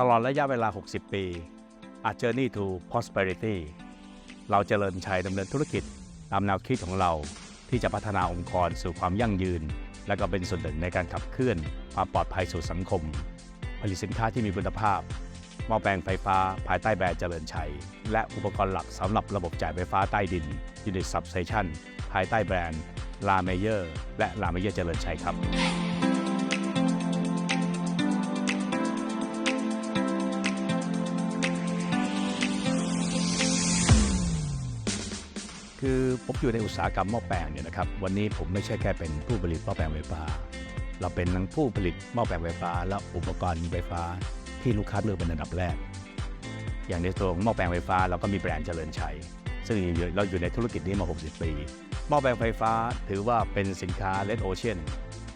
ตลอดระยะเวลา 60 ปี A Journey to Prosperity เราเจริญชัยดำเนินธุรกิจตามแนวคิดของเราที่จะพัฒนาองค์กรสู่ความยั่งยืน และก็เป็นส่วนหนึ่งในการขับเคลื่อนความปลอดภัยสู่สังคม ผลิตสินค้าที่มีคุณภาพหม้อแปลงไฟฟ้าภายใต้แบรนด์เจริญชัย และอุปกรณ์หลักสำหรับระบบจ่ายไฟฟ้าใต้ดิน Unit Substation ภายใต้แบรนด์ลาเมเยอร์และลาเมเยอร์เจริญชัยครับ คือผมอยู่ในอุตสาหกรรมหม้อแปลงเนี่ยนะครับวันนี้ผมไม่ใช่แค่เป็นผู้ผลิตหม้อแปลงไฟฟ้า เราเป็นทั้งผู้ผลิตหม้อแปลงไฟฟ้า และอุปกรณ์ไฟฟ้าที่ลูกค้าเลือกเป็นอันดับแรก อย่างในตัวของหม้อแปลงไฟฟ้าเราก็มีแบรนด์เจริญชัย ซึ่งเราอยู่ในธุรกิจนี้มา 60 ปี หม้อแปลงไฟฟ้าถือว่าเป็นสินค้าเลดโอเชียน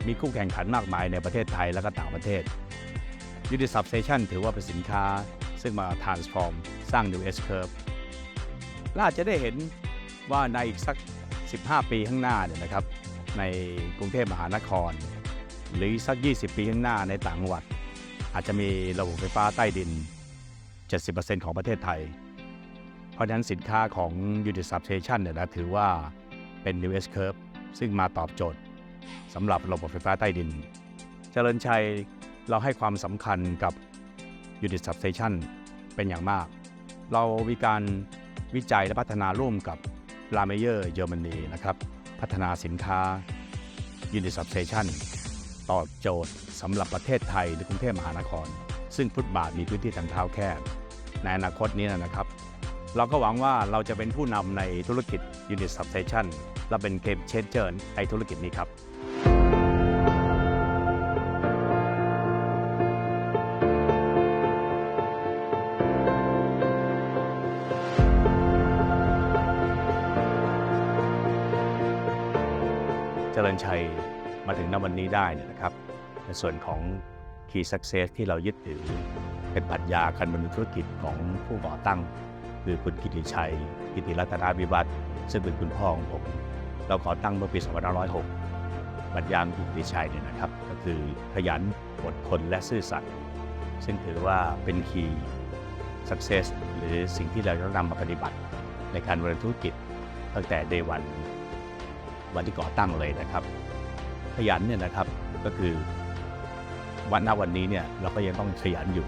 มีคู่แข่งขันมากมายในประเทศไทยและก็ต่างประเทศ Unit Substation ถือว่าเป็นสินค้า ซึ่งมา transform สร้าง New S Curve ละอาจจะได้เห็น ว่าในอีกสัก 15 ปีข้างหน้าเนี่ยนะครับ ในกรุงเทพมหานคร หรืออีกสัก 20 ปีข้างหน้าในต่างจังหวัด อาจจะมีระบบไฟฟ้าใต้ดิน 70%ของประเทศไทย เพราะฉะนั้นสินค้าของ Unit Substation เนี่ยนะถือว่าเป็น New S Curve ซึ่งมาตอบโจทย์สำหรับระบบไฟฟ้าใต้ดิน เจริญชัยเราให้ความสำคัญกับ Unit Substation เป็นอย่างมาก เรามีการวิจัยและพัฒนาร่วมกับ ลาเมเยอร์เยอรมนีนะครับ พัฒนาสินค้ายูนิสับเซชันตอบโจทย์สำหรับประเทศไทยในกรุงเทพมหานคร ซึ่งฟุตบาทมีพื้นที่ทางเท้าแคบในอนาคตนี้นะครับ เราก็หวังว่าเราจะเป็นผู้นำในธุรกิจยูนิสับเซชันและเป็นเกมเชนเจอร์ในธุรกิจนี้ครับ ริญชัยมาถึงณวันนี้ได้เนี่ยนะครับ ในส่วนของ Key Success ที่เรายึดถือเป็นปรัชญาการดำเนินธุรกิจของผู้ก่อตั้ง คือคุณกิติชัย กิติรัตนาวิวัฒน์ซึ่งเป็นคุณพ่อของผม เราก่อตั้งเมื่อปี2506ปรัชญาของคุณกิติชัยเนี่ยนะครับ ก็คือขยันอดทนและซื่อสัตย์ซึ่งถือว่าเป็น Key Success หรือสิ่งที่เราต้องนำมาปฏิบัติในการดำเนินธุรกิจตั้งแต่ day one วันที่ก่อตั้งเลยนะครับ ขยันเนี่ยนะครับก็คือวันณวันนี้เนี่ยเราก็ยังต้องขยันอยู่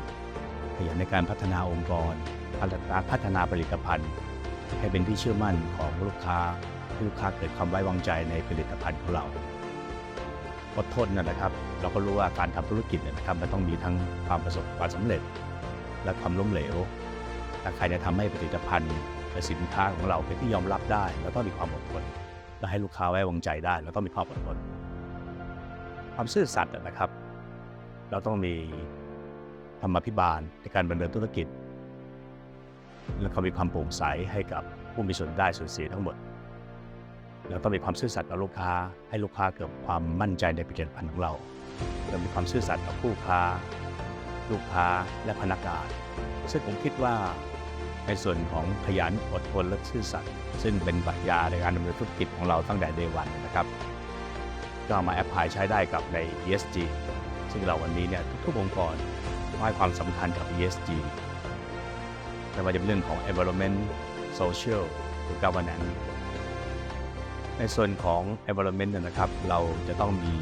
ขยันในการพัฒนาองค์กรพัฒนาพัฒนาผลิตภัณฑ์ ให้เป็นที่เชื่อมั่นของลูกค้าให้ลูกค้าเกิดความไว้วางใจในผลิตภัณฑ์ของเราอดทนนะนะครับ เราก็รู้ว่าการทำธุรกิจเนี่ยนะครับมันต้องมีทั้งความประสบความสำเร็จ และความล้มเหลวแต่ใครจะทำให้ผลิตภัณฑ์และสินค้าของเราเป็นที่ยอมรับได้ แล้วต้องมีความอดทน และให้ลูกค้าไว้วางใจได้แล้วต้องมีความอดทนความซื่อสัตย์นะครับ เราต้องมีธรรมาภิบาลในการดำเนินธุรกิจ และก็มีความโปร่งใสให้กับผู้มีส่วนได้ส่วนเสียทั้งหมด แล้วต้องมีความซื่อสัตย์ต่อลูกค้า ให้ลูกค้าเกิดความมั่นใจในผลิตภัณฑ์ของเราเรามีความซื่อสัตย์ต่อผู้ค้า ลูกค้าและพนักงาน ซึ่งผมคิดว่า ในส่วนของขยันอดทนและซื่อสัตย์ซึ่งเป็นปรัชญาในการดำเนินธุรกิจของเราตั้งแต่ day one นะครับก็ามาแอพพลายใช้ได้กับใน ESG ซึ่งเราวันนี้เนี่ยทุกๆองค์กรให้ความสำคัญกับ ESG ไม่ว่าจะเป็นเรื่องของ environment social หรือ governance ในส่วนของ environment เนี่ยนะครับ เราจะต้องมี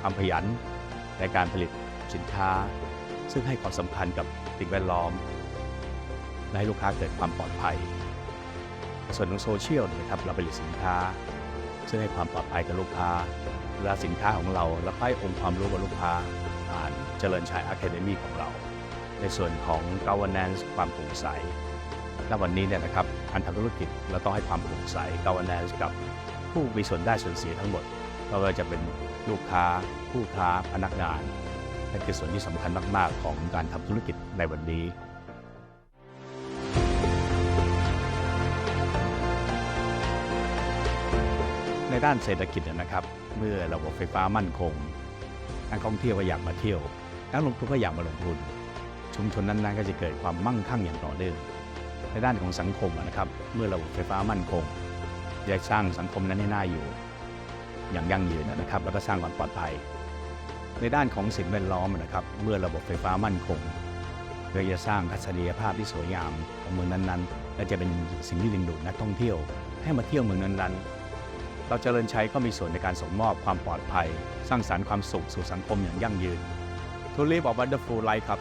ความขยันในการผลิตสินค้า ซึ่งให้ความสำคัญกับสิ่งแวดล้อม และให้ลูกค้าเกิดความปลอดภัย ส่วนของโซเชียลนะครับเราผลิตสินค้า ซึ่งให้ความปลอดภัยกับลูกค้า และสินค้าของเราแล้วก็ให้องค์ความรู้กับลูกค้าผ่านเจริญชัย Academy ของเรา ในส่วนของ governance ความโปร่งใสและวันนี้เนี่ยนะครับการทำธุรกิจเราต้องให้ความโปร่งใส governance กับผู้มีส่วนได้ส่วนเสียทั้งหมดไม่ว่าจะเป็นลูกค้า ผู้ค้าพนักงานนั่นคือส่วนที่สำคัญมาก ๆ ของการทำธุรกิจในวันนี้ ในด้านเศรษฐกิจนะครับ เมื่อระบบไฟฟ้ามั่นคงนักท่องเที่ยวก็อยากมาเที่ยวนักลงทุนก็อยากมาลงทุน ชุมชนนั้นๆก็จะเกิดความมั่งคั่งอย่างต่อเนื่องในด้านของสังคมนะครับ เมื่อระบบไฟฟ้ามั่นคงจะสร้างสังคมนั้นให้น่าอยู่ อย่างยั่งยืนนะครับ แล้วก็สร้างความปลอดภัย ในด้านของสิ่งแวดล้อมนะครับ เมื่อระบบไฟฟ้ามั่นคงเพื่อจะสร้างทัศนียภาพที่สวยงามของเมืองนั้นๆ และจะเป็นสิ่งที่ดึงดูดนักท่องเที่ยว ให้มาเที่ยวเมืองนั้นๆ เราเจริญชัยก็มีส่วนในการส่งมอบความปลอดภัย สร้างสรรค์ความสุขสู่สังคมอย่างยั่งยืน To live a wonderful life ครับ